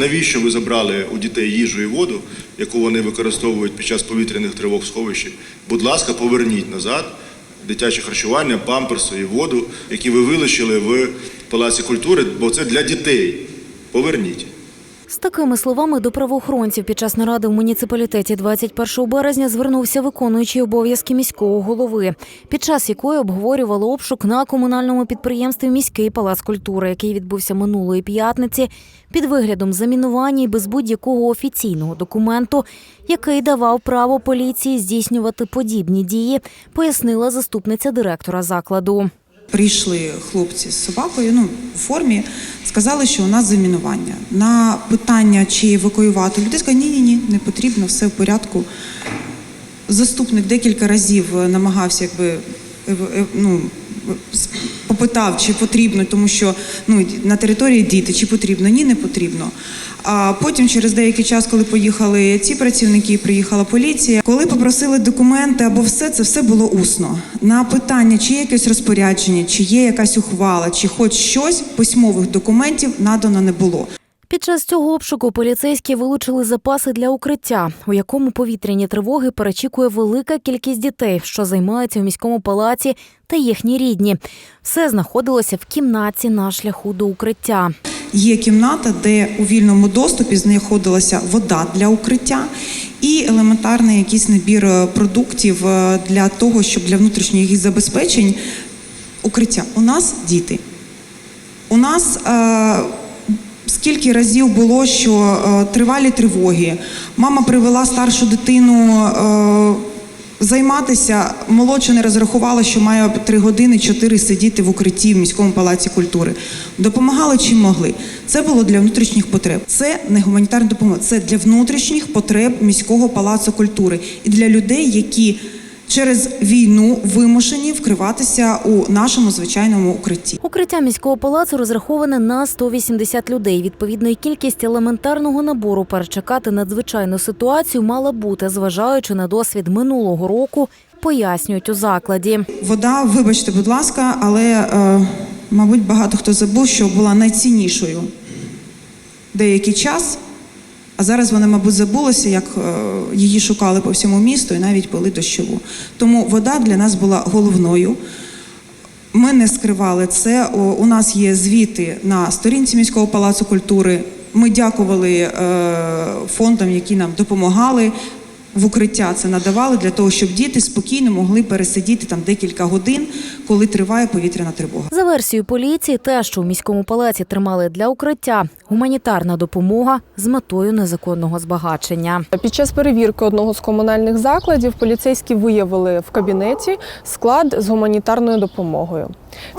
навіщо ви забрали у дітей їжу і воду, яку вони використовують під час повітряних тривог в сховищі. Будь ласка, поверніть назад дитяче харчування, памперси і воду, які ви вилучили в Палаці культури, бо це для дітей. Поверніть. З такими словами до правоохоронців під час наради в муніципалітеті 21 березня звернувся виконуючий обов'язки міського голови, під час якої обговорювали обшук на комунальному підприємстві Міський палац культури, який відбувся минулої п'ятниці, під виглядом замінування і без будь-якого офіційного документу, який давав право поліції здійснювати подібні дії, пояснила заступниця директора закладу. Прийшли хлопці з собакою, ну в формі, сказали, що у нас замінування. На питання, чи евакуювати людей, сказали, ні, ні, ні, не потрібно, все в порядку. Заступник декілька разів намагався, якби ев- ну, попитав, чи потрібно, тому що ну, на території діти, чи потрібно, ні, не потрібно. А потім, через деякий час, коли поїхали ці працівники, приїхала поліція. Коли попросили документи або все, це все було усно. На питання, чи є якесь розпорядження, чи є якась ухвала, чи хоч щось письмових документів надано не було. Під час цього обшуку поліцейські вилучили запаси для укриття, у якому повітряні тривоги перечікує велика кількість дітей, що займаються в міському палаці та їхні рідні. Все знаходилося в кімнаті на шляху до укриття. Є кімната, де у вільному доступі знаходилася вода для укриття і елементарний якийсь набір е, продуктів е, для того, щоб для внутрішніх забезпечень укриття. У нас діти. У нас е, скільки разів було, що е, тривалі тривоги. Мама привела старшу дитину е, займатися. Молодша не розрахувала, що має три години чотири сидіти в укритті в міському палаці культури. Допомагали чим могли. Це було для внутрішніх потреб. Це не гуманітарна допомога, це для внутрішніх потреб міського палацу культури і для людей, які через війну вимушені вкриватися у нашому звичайному укритті. Укриття міського палацу розраховане на 180 людей. Відповідно, кількість елементарного набору перечекати надзвичайну ситуацію мала бути, зважаючи на досвід минулого року, пояснюють у закладі. Вода, вибачте, будь ласка, але е, мабуть багато хто забув, що була найціннішою деякий час. А зараз вона, мабуть, забулася, як е, її шукали по всьому місту і навіть пили дощову. Тому вода для нас була головною. Ми не скривали це. У нас є звіти на сторінці міського палацу культури. Ми дякували е, фондам, які нам допомагали. В укриття це надавали для того, щоб діти спокійно могли пересидіти там декілька годин, коли триває повітряна тривога. За версією поліції, те, що в міському палаці тримали для укриття, гуманітарна допомога з метою незаконного збагачення. Під час перевірки одного з комунальних закладів поліцейські виявили в кабінеті склад з гуманітарною допомогою.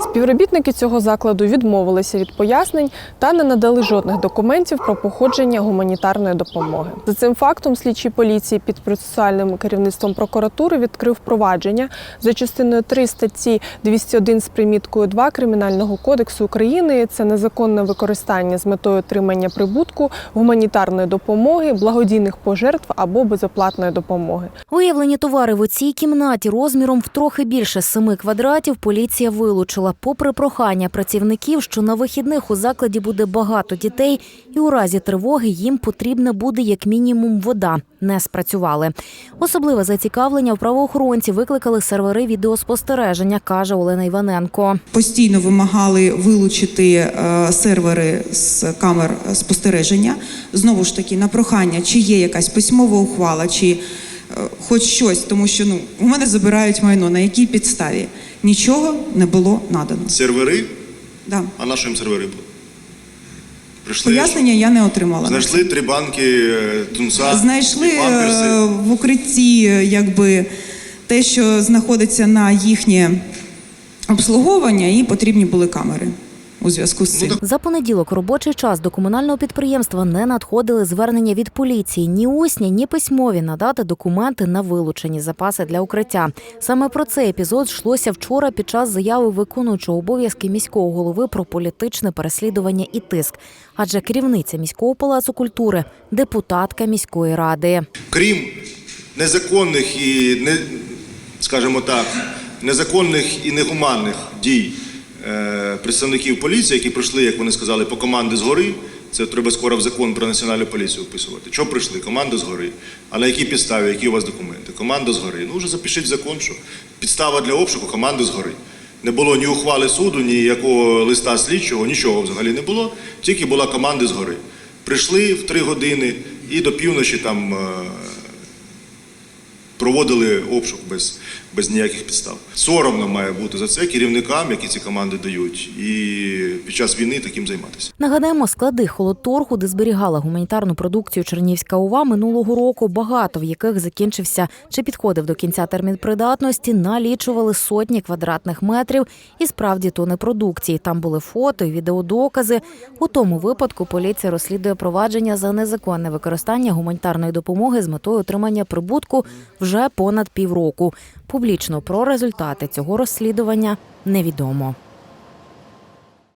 Співробітники цього закладу відмовилися від пояснень та не надали жодних документів про походження гуманітарної допомоги. За цим фактом слідчі поліції під процесуальним керівництвом прокуратури відкрив провадження за частиною 3 статті 201 з приміткою 2 Кримінального кодексу України. Це незаконне використання з метою отримання прибутку, гуманітарної допомоги, благодійних пожертв або безоплатної допомоги. Виявлені товари в цій кімнаті розміром в трохи більше семи квадратів поліція вилучила, попри прохання працівників, що на вихідних у закладі буде багато дітей, і у разі тривоги їм потрібна буде як мінімум вода. Не спрацювали. Особливе зацікавлення в правоохоронці викликали сервери відеоспостереження, каже Олена Іваненко. Постійно вимагали вилучити е, сервери з камер спостереження. Знову ж таки, на прохання, чи є якась письмова ухвала, чи е, хоч щось, тому що ну у мене забирають майно. На якій підставі нічого не було надано. Сервери, Да. а на що їм сервери були? Прийшли, Пояснення я не отримала. знайшли три банки е, тунца, Знайшли е, в укритті, е, якби те, що знаходиться на їхнє обслуговування, і потрібні були камери у зв'язку з цим. За понеділок робочий час до комунального підприємства не надходили звернення від поліції ні усні, ні письмові надати документи на вилучені запаси для укриття. Саме про цей епізод йшлося вчора під час заяви виконуючого обов'язки міського голови про політичне переслідування і тиск. Адже керівниця міського палацу культури депутатка міської ради. Крім незаконних і не, скажімо так, незаконних і негуманних дій представників поліції, які прийшли, як вони сказали, по команди згори, Це треба скоро в закон про національну поліцію вписувати. Що прийшли? Команда згори. А на якій підставі, які у вас документи? Команда згори. Ну вже запишіть закон, що підстава для обшуку команда згори. Не було ні ухвали суду, ніякого листа слідчого, нічого взагалі не було. Тільки була команда згори. Прийшли в три години і до півночі там. Проводили обшук без, без ніяких підстав. Соромно має бути за це керівникам, які ці команди дають, і під час війни таким займатися. Нагадаємо, склади холодторгу, де зберігала гуманітарну продукцію Чернівська ОВА минулого року, багато в яких закінчився чи підходив до кінця термін придатності, налічували сотні квадратних метрів і справді тони продукції. Там були фото і відеодокази. У тому випадку поліція розслідує провадження за незаконне використання гуманітарної допомоги з метою отримання прибутку вже понад півроку. Публічно про результати цього розслідування невідомо.